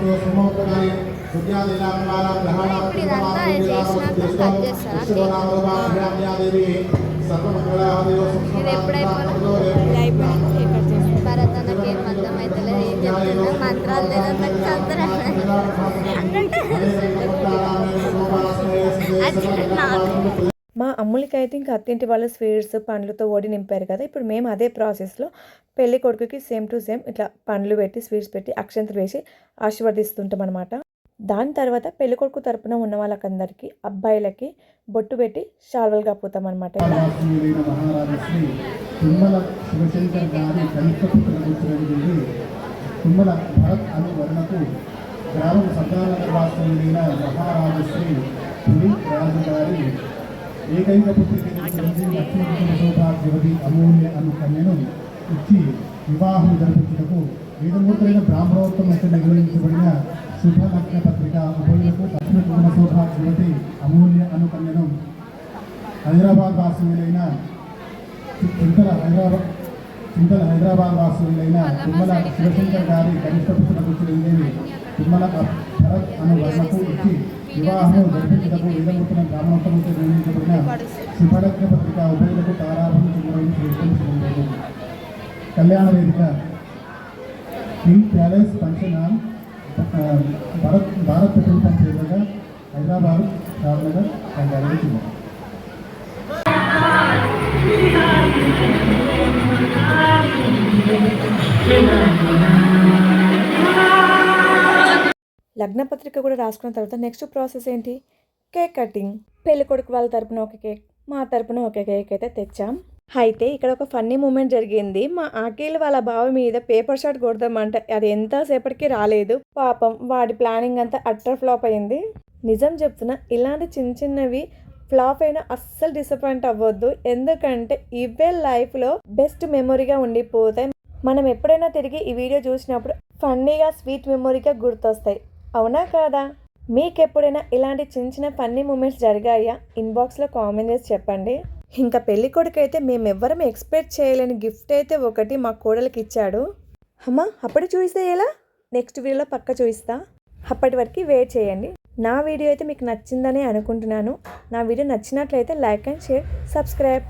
వస్తు సుమోపకారి విద్యాదినామనాల గ్రహణ ఇప్పుడు ఇదంతా చేసినాక కట్ చేస్తారా? దేవి సర్వమంగళాదేవ మంత్రాలు అన్నట్టు మా అమ్ములకి అయితే ఇంకా అత్తింటి వాళ్ళ స్వీట్స్ పండ్లతో ఓడి నింపారు కదా ఇప్పుడు మేము అదే ప్రాసెస్లో పెళ్ళి కొడుకుకి సేమ్ టు సేమ్ ఇట్లా పండ్లు పెట్టి స్వీట్స్ పెట్టి అక్షంతలు వేసి ఆశీర్వదిస్తుంటాం అనమాట దాని తర్వాత పెళ్ళి కొడుకు తరపున ఉన్న వాళ్ళకందరికీ అబ్బాయిలకి బొట్టు పెట్టి షాల్వలు పోతాం అనమాట తుమ్మల భరత్ వర్ణకు గ్రామం మహారాజశ్రీ ఏకైక పుత్రిక లక్ష్మీ సౌభాగ్యవతి అమూల్య అను కన్యను ఇచ్చి వివాహం జరిపించుటకు వేదమూర్తులైన బ్రాహ్మణోత్తమ నిర్వహించబడిన శుభ లగ్న పత్రిక ఉభయులకు లక్ష్మీ సౌభాగ్యవతి అమూల్య అను కన్యను హైదరాబాద్ వాసులైన చింతల హైదరాబాద్ చింతల హైదరాబాద్ వాసులైన తుమ్మల శివశంకర్ గారి కనిష్ట పుత్రులకు చిరంజీవి తుమ్మల భరత్ అను వర్ణకు ఇచ్చి వివాహం జరిపించటకు కళ్యాణ వేదిక king palace function hall Bharat Bharat petrol pump ఎదురుగా హైదరాబాద్ రామ్నగర్ రంగారెడ్డి జిల్లా. లగ్న పత్రిక కూడా రాసుకున్న తర్వాత నెక్స్ట్ ప్రాసెస్ ఏంటి? Cake cutting. పెళ్ళికొడుకు వాళ్ళ తరపున ఒక కేక్ మా తరపున ఒక కేక్ అయితే తెచ్చాం. అయితే ఇక్కడ ఒక ఫన్నీ మూమెంట్ జరిగింది. మా ఆకేల్ వాళ్ళ బావ మీద పేపర్ షాట్ కొడదామంట. అది ఎంతసేపటికి రాలేదు. పాపం వాడి ప్లానింగ్ అంతా అట్టర్ ఫ్లాప్ అయింది. నిజం చెప్తున్నా ఇలాంటి చిన్న చిన్నవి ఫ్లాప్ అయినా అస్సలు డిసప్పాయింట్ అవ్వద్దు. ఎందుకంటే ఇవే లైఫ్లో బెస్ట్ మెమొరీగా ఉండిపోతాయి. మనం ఎప్పుడైనా తిరిగి ఈ వీడియో చూసినప్పుడు ఫన్నీగా స్వీట్ మెమొరీగా గుర్తొస్తాయి. అవునా కాదా? మీకు ఎప్పుడైనా ఇలాంటి చిన్న చిన్న ఫన్నీ మూమెంట్స్ జరిగాయా? ఇన్బాక్స్లో కామెంట్ చేసి చెప్పండి. ఇంకా పెళ్ళి కొడుకైతే మేమెవ్వరం ఎక్స్పెక్ట్ చేయలేని గిఫ్ట్ అయితే ఒకటి మా కోడలికి ఇచ్చాడు. అమ్మా అప్పుడు చూస్తే ఎలా? నెక్స్ట్ వీడియోలో పక్క చూపిస్తా అప్పటి వరకు వెయిట్ చేయండి. నా వీడియో అయితే మీకు నచ్చిందని అనుకుంటున్నాను. నా వీడియో నచ్చినట్లయితే లైక్ అండ్ షేర్ సబ్స్క్రైబ్.